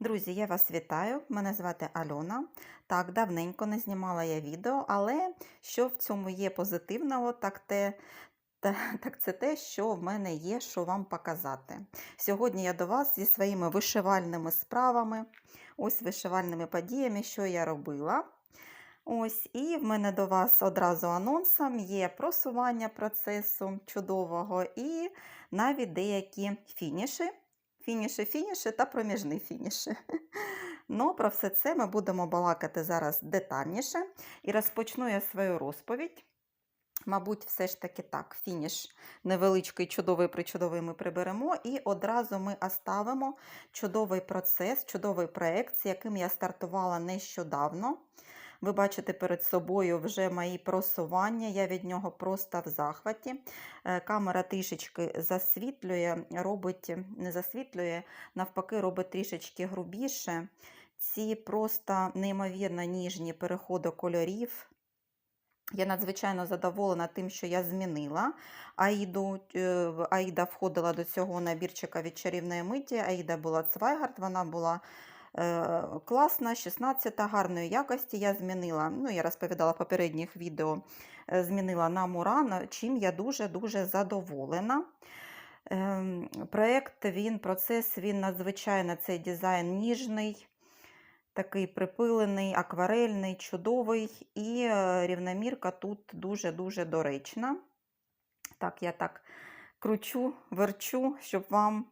Друзі, я вас вітаю. Мене звати Альона. Так, давненько не знімала я відео, але що в цьому є позитивного, так, те, та, так це те, що в мене є, що вам показати. Сьогодні я до вас зі своїми вишивальними справами, ось вишивальними подіями, що я робила. Ось, і в мене до вас одразу анонсом є просування процесу чудового і навіть деякі фініші фініші, фініші та проміжні фініші. Ну, про все це ми будемо балакати зараз детальніше. І розпочну я свою розповідь. Мабуть, все ж таки так, фініш невеличкий, чудовий причудовий ми приберемо, і одразу ми оставимо чудовий процес, чудовий проєкт, з яким я стартувала нещодавно. Ви бачите перед собою вже мої просування, я від нього просто в захваті. Е, Камера трішечки засвітлює, робить, не засвітлює, навпаки, робить трішечки грубіше. Ці просто неймовірно ніжні переходи кольорів. Я надзвичайно задоволена тим, що я змінила Аїду. е, Аїда входила до цього набірчика від чарівної миті. Аїда була Цвайгард, вона була класна, 16 гарної якості. Я змінила, ну, я розповідала в попередніх відео, е, змінила на Муран, чим я дуже-дуже задоволена. Ем, Проєкт, він, процес, він надзвичайно цей дизайн ніжний, такий припилений, акварельний, чудовий, і е, рівномірка тут дуже-дуже доречна. Так, я так кручу, верчу, щоб вам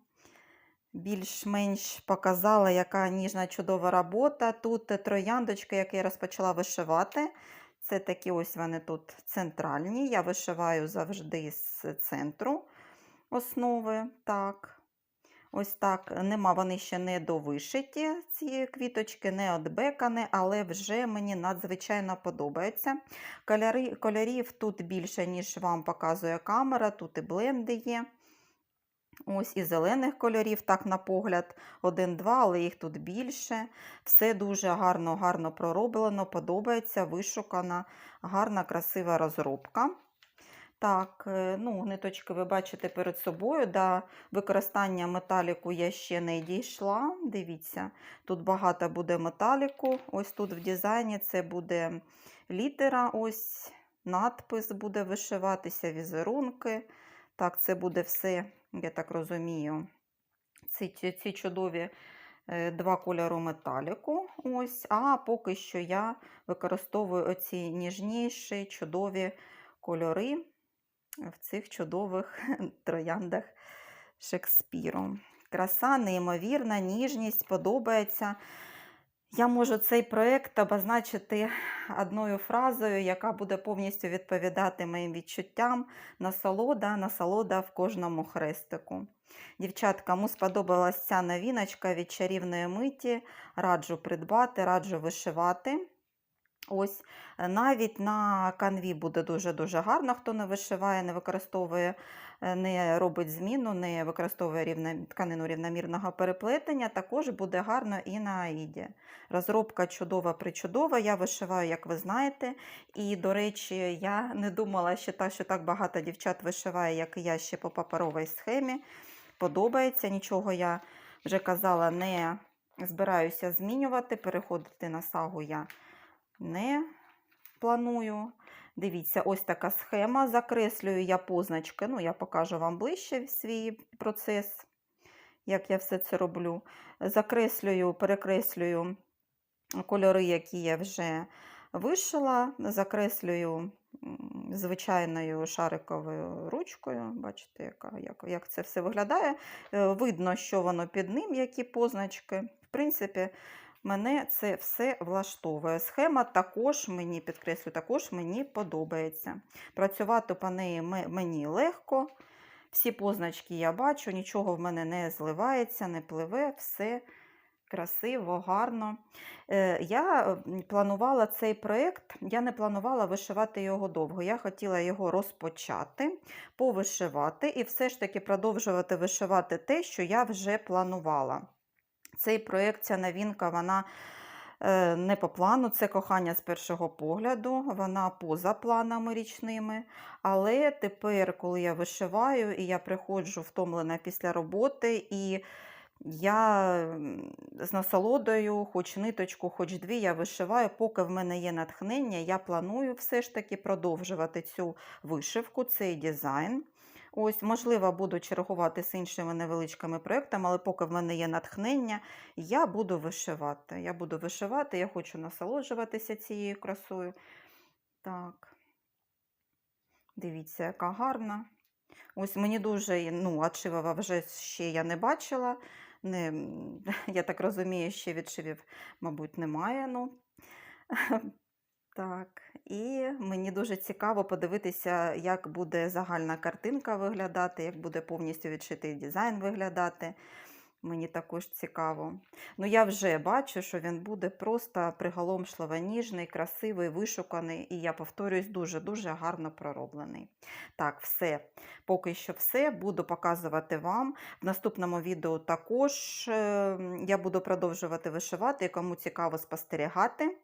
більш-менш показала, яка ніжна чудова робота. Тут трояндочки, які я розпочала вишивати. Це такі ось вони тут центральні. Я вишиваю завжди з центру основи. Так. Ось так. Нема вони ще не довишиті, ці квіточки, не отбекані, але вже мені надзвичайно подобається. Кольорів тут більше, ніж вам показує камера, тут і бленди є. Ось і зелених кольорів, так на погляд, один-два, але їх тут більше. Все дуже гарно, гарно пророблено, подобається, вишукана, гарна, красива розробка. Так, е, ну, ниточки ви бачите перед собою. До використання металіку я ще не дійшла. Дивіться, тут багато буде металіку. Ось тут в дизайні це буде літера, ось надпис буде вишиватися, візерунки. Так, це буде все, я так розумію, ці, ці, чудові е, два кольору металіку. Ось, А поки що я використовую оці ніжніші, чудові кольори в цих чудових трояндах Шекспіру. Краса, неймовірна, ніжність подобається. Я можу цей проєкт обозначити одною фразою, яка буде повністю відповідати моїм відчуттям. Насолода, насолода в кожному хрестику. Дівчатка, кому сподобалася ця новіночка від чарівної миті, раджу придбати, раджу вишивати. Ось е, навіть на канві буде дуже-дуже гарно, хто не вишиває, не використовує, е, не робить зміну, не використовує рівне, тканину рівномірного переплетення, також буде гарно і на аїді. Розробка чудова причудова. Я вишиваю, як ви знаєте. І, до речі, я не думала, що так, що так багато дівчат вишиває, як і я ще по паперовій схемі. Подобається, нічого я вже казала, не збираюся змінювати, переходити на сагу я не планую. Дивіться, ось така схема. Закреслюю я позначки. Ну, я покажу вам ближче свій процес, як я все це роблю. Закреслюю, перекреслюю кольори, які я вже вишила. Закреслюю звичайною шариковою ручкою. Бачите, яка, як, як це все виглядає. Е, Видно, що воно під ним, які позначки. В принципі, Мене це все влаштовує. Схема також мені підкреслю, також мені подобається. Працювати по неї мені легко. Всі позначки я бачу, нічого в мене не зливається, не пливе, все красиво, гарно. Е, Я планувала цей проєкт, я не планувала вишивати його довго. Я хотіла його розпочати, повишивати і все ж таки продовжувати вишивати те, що я вже планувала. Цей проєкт, ця новинка, вона е, не по плану, це кохання з першого погляду, вона поза планами річними. Але тепер, коли я вишиваю і я приходжу втомлена після роботи, і Я з насолодою, хоч ниточку, хоч дві, я вишиваю, поки в мене є натхнення, я планую все ж таки продовжувати цю вишивку, цей дизайн. Ось, можливо, буду чергувати з іншими невеличкими проєктами, але поки в мене є натхнення, я буду вишивати. Я буду вишивати, я хочу насолоджуватися цією красою. Так. Дивіться, яка гарна. Ось мені дуже, ну, отшивова вже ще я не бачила. Не, я так розумію, ще відшивів, мабуть, немає. Ну. Так, і мені дуже цікаво подивитися, як буде загальна картинка виглядати, як буде повністю відшитий дизайн виглядати. Мені також цікаво. Ну, я вже бачу, що він буде просто приголомшливо ніжний, красивий, вишуканий, і я повторюсь, дуже-дуже гарно пророблений. Так, все. Поки що все. Буду показувати вам. В наступному відео також е, я буду продовжувати вишивати, кому цікаво спостерігати.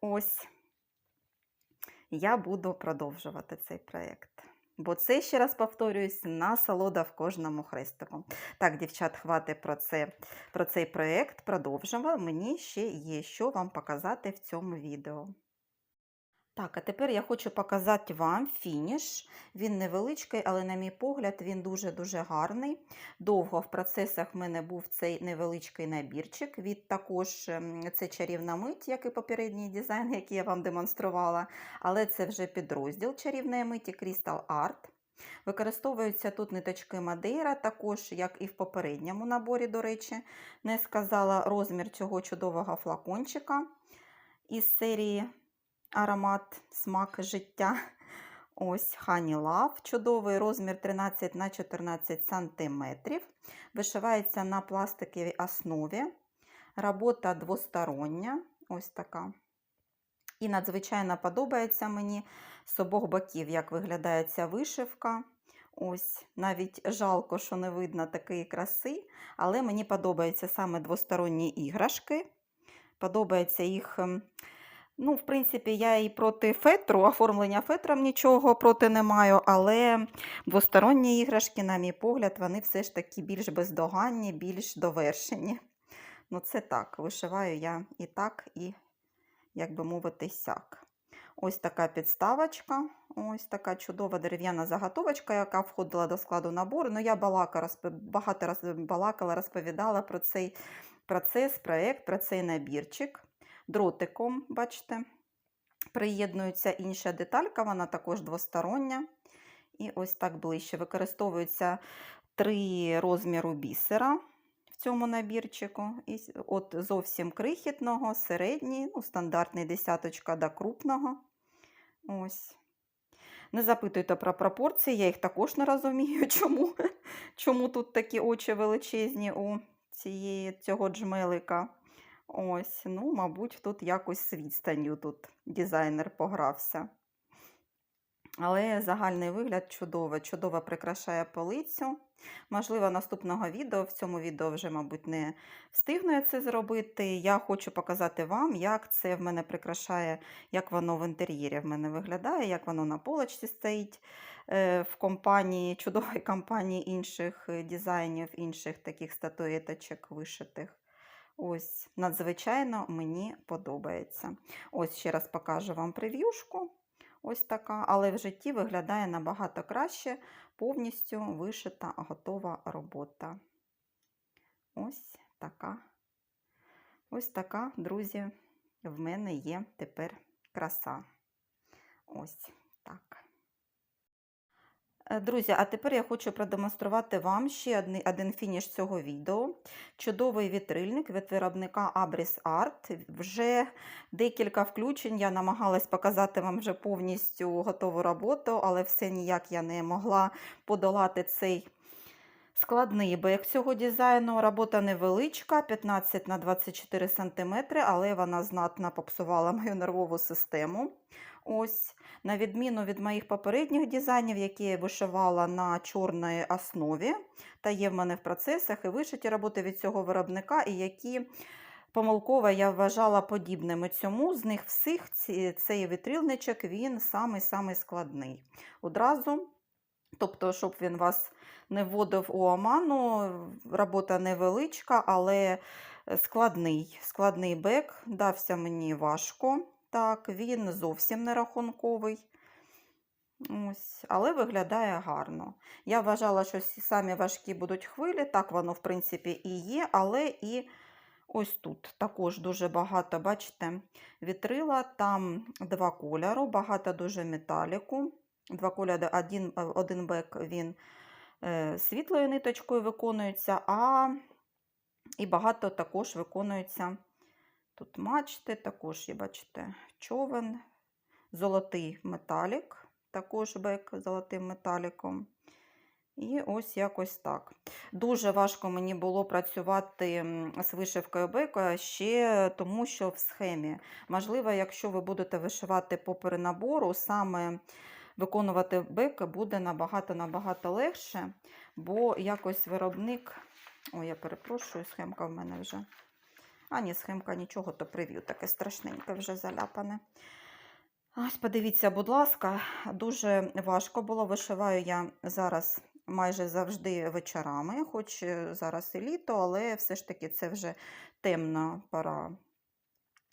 Ось я буду продовжувати цей проєкт. Бо це, ще раз повторююсь, насолода в кожному хрестику. Так, дівчат, хватить про, це, про цей проєкт, продовжимо. Мені ще є що вам показати в цьому відео. Так, а тепер я хочу показати вам фініш. Він невеличкий, але, на мій погляд, він дуже-дуже гарний. Довго в процесах в мене був цей невеличкий набірчик. Від також ем, це чарівна мить, як і попередній дизайн, який я вам демонструвала. Але це вже підрозділ чарівної миті Crystal Art. Використовуються тут ниточки Мадейра, також, як і в попередньому наборі, до речі, не сказала розмір цього чудового флакончика із серії аромат, смак життя. Ось Honey Love, чудовий розмір 13 на 14 см. Вишивається на пластиковій основі. Робота двостороння. Ось така. І надзвичайно подобається мені з обох боків, як виглядає ця вишивка. Ось, навіть жалко, що не видно такої краси, але мені подобаються саме двосторонні іграшки. Подобається їх. Ну, в принципі, я і проти фетру, оформлення фетром нічого проти не маю, але двосторонні іграшки, на мій погляд, вони все ж таки більш бездоганні, більш довершені. Ну, це так, вишиваю я і так, і, як би мовити, сяк. Ось така підставочка, ось така чудова дерев'яна заготовочка, яка входила до складу набору. Ну, я балака, багато раз балакала, розповідала про цей процес, проєкт, про цей набірчик дротиком, бачите, приєднується інша деталька, вона також двостороння. І ось так ближче. Використовується три розміру бісера в цьому набірчику. І От зовсім крихітного, середній, ну, стандартний десяточка до крупного. Ось. Не запитуйте про пропорції, я їх також не розумію, чому, чому тут такі очі величезні у цієї, цього джмелика. Ось, ну, мабуть, тут якось з відстанню тут дизайнер погрався. Але загальний вигляд чудовий, чудово прикрашає полицю. Можливо, наступного відео, в цьому відео вже, мабуть, не встигну я це зробити. Я хочу показати вам, як це в мене прикрашає, як воно в інтер'єрі в мене виглядає, як воно на полочці стоїть е, в компанії, чудовій компанії інших дизайнів, інших таких статуеточок вишитих. Ось, надзвичайно мені подобається. Ось ще раз покажу вам прев'юшку. Ось така, але в житті виглядає набагато краще, повністю вишита, готова робота. Ось така. Ось така, друзі, в мене є тепер краса. Ось так. Е, Друзі, а тепер я хочу продемонструвати вам ще один, один фініш цього відео. Чудовий вітрильник від виробника Abris Art. Вже декілька включень я намагалась показати вам вже повністю готову роботу, але все ніяк я не могла подолати цей складний бек цього дизайну. Робота невеличка, 15 на 24 см, але вона знатно попсувала мою нервову систему. Ось, на відміну від моїх попередніх дизайнів, які я вишивала на чорній основі, та є в мене в процесах і вишиті роботи від цього виробника, і які помилково я вважала подібними цьому. З них всіх цей вітрилничок він самий-самий складний. Одразу Тобто, щоб він вас не вводив у оману, робота невеличка, але складний. Складний бек дався мені важко. Так, він зовсім не рахунковий. Ось, але виглядає гарно. Я вважала, що самі важкі будуть хвилі, так воно, в принципі, і є, але і ось тут також дуже багато, бачите, вітрила, там два кольору, багато дуже металіку. Два кольори, один, один бек він е, світлою ниточкою виконується, а і багато також виконується. Тут мачти, також є, бачите, човен, золотий металік також бек золотим металіком. І ось якось так. Дуже важко мені було працювати з вишивкою бека ще тому, що в схемі. Можливо, якщо ви будете вишивати по перенабору, саме виконувати бек буде набагато-набагато легше, бо якось виробник. Ой, я перепрошую, схемка в мене вже. А, ні, схемка нічого, то прев'ю таке страшненьке вже заляпане. Ось, подивіться, будь ласка, дуже важко було. Вишиваю я зараз майже завжди вечорами, хоч е, зараз і літо, але все ж таки це вже темна пора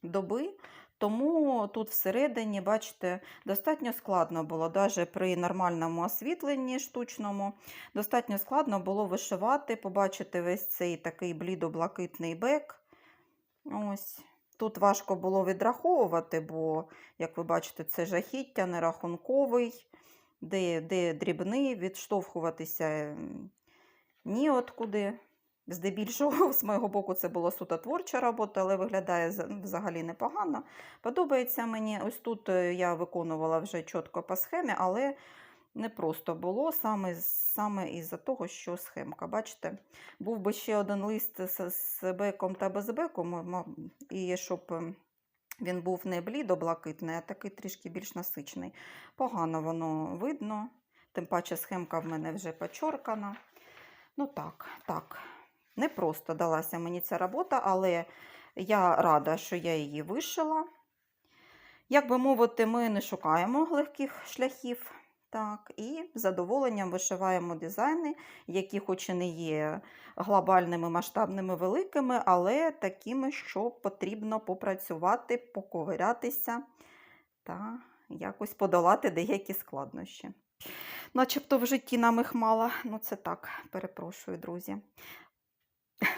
доби. Тому тут всередині, бачите, достатньо складно було, навіть при нормальному освітленні штучному, достатньо складно було вишивати, побачити весь цей такий блідо-блакитний бек. Ось. Тут важко було відраховувати, бо, як ви бачите, це жахіття, нерахунковий, де, де дрібний, відштовхуватися ні откуди. Здебільшого, з моєго боку, це була суто творча робота, але виглядає взагалі непогано. Подобається мені. Ось тут е, я виконувала вже чітко по схемі, але не просто було саме, саме із-за того, що схемка. Бачите, був би ще один лист з, беком та без беку, і щоб ем, він був не блідо-блакитний, а такий трішки більш насичений. Погано воно видно, тим паче схемка в мене вже почоркана. Ну так, так. Не просто далася мені ця робота, але я рада, що я її вишила. Як би мовити, ми не шукаємо легких шляхів. Так, і з задоволенням вишиваємо дизайни, які хоч і не є глобальними, масштабними, великими, але такими, що потрібно попрацювати, поковирятися та якось подолати деякі складнощі. Начебто в житті нам їх мало, ну це так, перепрошую, друзі.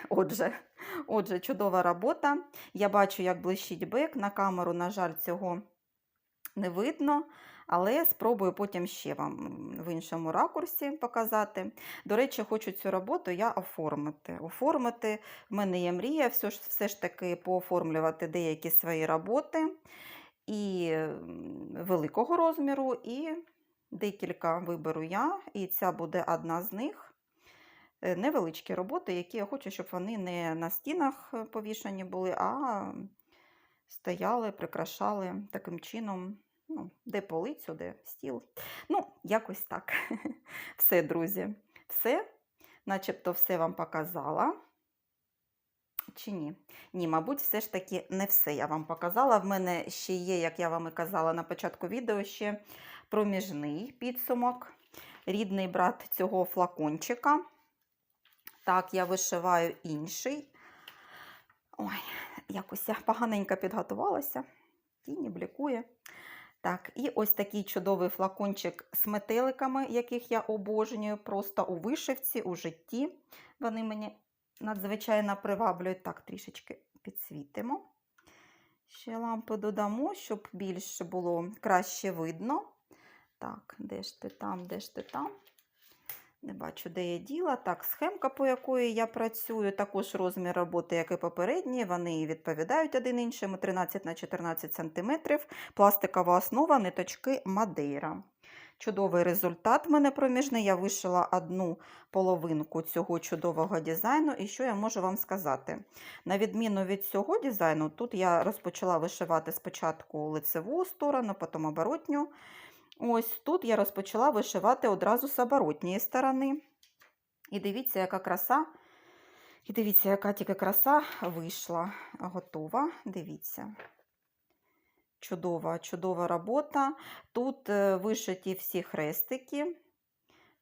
Отже, отже, чудова робота. Я бачу, як блищить бик. На камеру, на жаль, цього не видно, але спробую потім ще вам в іншому ракурсі показати. До речі, хочу цю роботу я оформити. Оформити в мене є мрія, все ж, все ж таки пооформлювати деякі свої роботи і великого розміру, і декілька виберу я, і ця буде одна з них. Е, Невеличкі роботи, які я хочу, щоб вони не на стінах е, повішані були, а стояли, прикрашали таким чином, ну, де полицю, де стіл. Ну, якось так. Все, друзі, все. Начебто все вам показала. Чи ні? Ні, мабуть, все ж таки не все я вам показала. В мене ще є, як я вам і казала на початку відео, ще проміжний підсумок. Рідний брат цього флакончика. Так, я вишиваю інший. Ой, якось я поганенько підготувалася. Тіні блікує. Так, і ось такий чудовий флакончик з метеликами, яких я обожнюю, просто у вишивці, у житті. Вони мені надзвичайно приваблюють. Так, трішечки підсвітимо. Ще лампи додамо, щоб більше було краще видно. Так, де ж ти там, де ж ти там? Не бачу, де я діла. Так, схемка, по якої я працюю, також розмір роботи, як і попередні, вони відповідають один іншому 13 на 14 см. Пластикова основа, ниточки Мадейра. Чудовий результат в мене проміжний. Я вишила одну половинку цього чудового дизайну. І що я можу вам сказати? На відміну від цього дизайну, тут я розпочала вишивати спочатку лицеву сторону, потім оборотню. Ось тут я розпочала вишивати одразу з оборотньої сторони. І дивіться, яка краса. І дивіться, яка тільки краса вийшла. Готова. Дивіться. Чудова, чудова робота. Тут е, вишиті всі хрестики.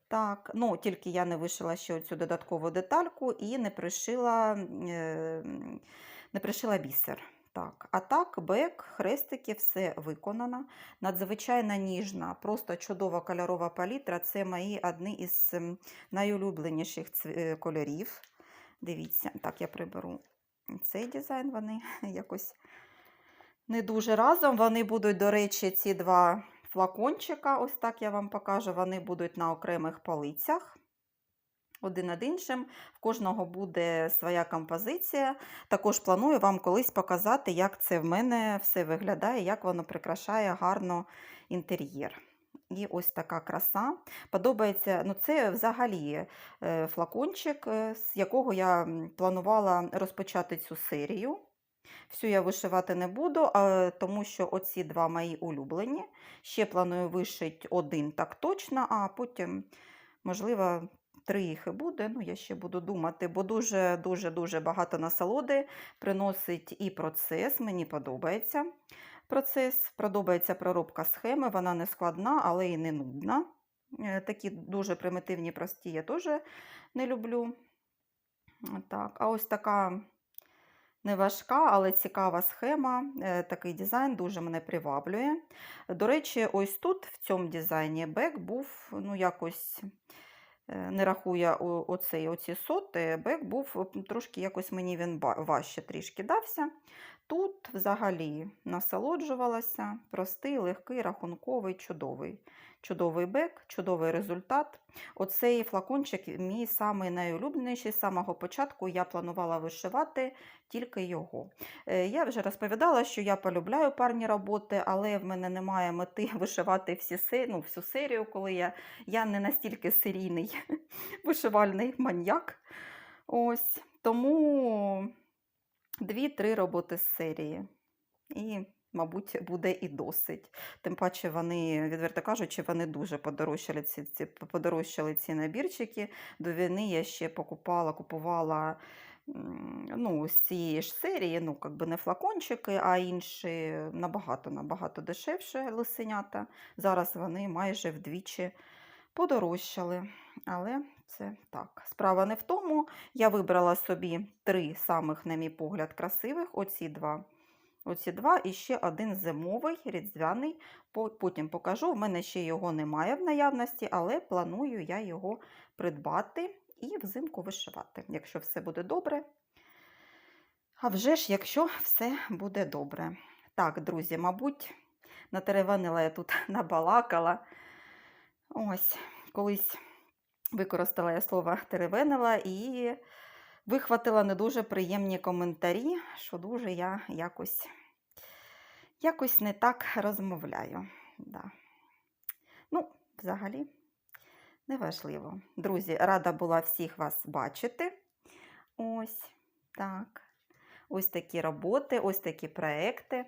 Так, ну тільки я не вишила ще оцю додаткову детальку і не пришила, е, не пришила бісер. Так, а так, бек, хрестики, все виконано. Надзвичайно ніжна, просто чудова кольорова палітра. Це мої одні із ем, найулюбленіших е, кольорів. Дивіться, так, я приберу цей дизайн, вони якось не дуже разом. Вони будуть, до речі, ці два флакончика, ось так я вам покажу, вони будуть на окремих полицях. Один над іншим. В кожного буде своя композиція. Також планую вам колись показати, як це в мене все виглядає, як воно прикрашає гарно інтер'єр. І ось така краса. Подобається, ну це взагалі е, флакончик, е, з якого я планувала розпочати цю серію. Всю я вишивати не буду, тому що оці два мої улюблені. Ще планую вишити один так точно, а потім, можливо, три їх і буде. Ну, я ще буду думати, бо дуже-дуже-дуже багато насолоди приносить і процес. Мені подобається процес. Подобається проробка схеми, вона не складна, але і не нудна. Е, Такі дуже примітивні, прості я теж не люблю. Так, а ось така не важка, але цікава схема. Е, Такий дизайн дуже мене приваблює. До речі, ось тут, в цьому дизайні, бек був, ну, якось, не рахує оці, оці соти, бек був трошки якось мені він важче трішки дався. Тут взагалі насолоджувалася. Простий, легкий, рахунковий, чудовий. Чудовий бек, чудовий результат. Оцей флакончик мій самий найулюбленіший. З самого початку я планувала вишивати тільки його. Е, Я вже розповідала, що я полюбляю парні роботи, але в мене немає мети вишивати всі ну, всю серію, коли я, я не настільки серійний вишивальний маньяк. Ось. Тому дві-три роботи з серії. І, мабуть, буде і досить. Тим паче, вони, відверто кажучи, вони дуже подорожчали ці, ці, подорожчали ці набірчики. До війни я ще покупала, купувала ну, з цієї ж серії, ну, как би не флакончики, а інші набагато-набагато дешевше лисенята. Зараз вони майже вдвічі подорожчали. Але це так. Справа не в тому. Я вибрала собі три самих, на мій погляд, красивих. Оці два. Оці два і ще один зимовий, різдвяний. Потім покажу. В мене ще його немає в наявності, але планую я його придбати і взимку вишивати, якщо все буде добре. А вже ж, якщо все буде добре. Так, друзі, мабуть, натереванила я тут набалакала. Ось, колись використала я слово теревенила і вихватила не дуже приємні коментарі, що дуже я якось, якось не так розмовляю. Да. Ну, взагалі, неважливо. Друзі, рада була всіх вас бачити. Ось так. Ось такі роботи, ось такі проекти.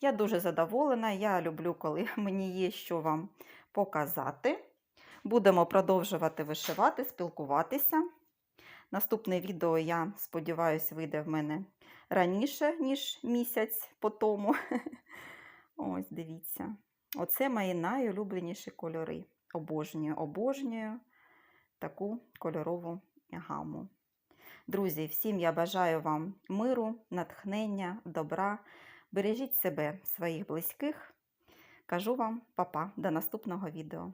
Я дуже задоволена. Я люблю, коли мені є що вам показати. Будемо продовжувати вишивати, спілкуватися. Наступне відео, я сподіваюся, вийде в мене раніше, ніж місяць по тому. Ось, дивіться. Оце мої найулюбленіші кольори. Обожнюю, обожнюю таку кольорову гаму. Друзі, всім я бажаю вам миру, натхнення, добра. Бережіть себе, своїх близьких. Кажу вам, папа, до наступного відео.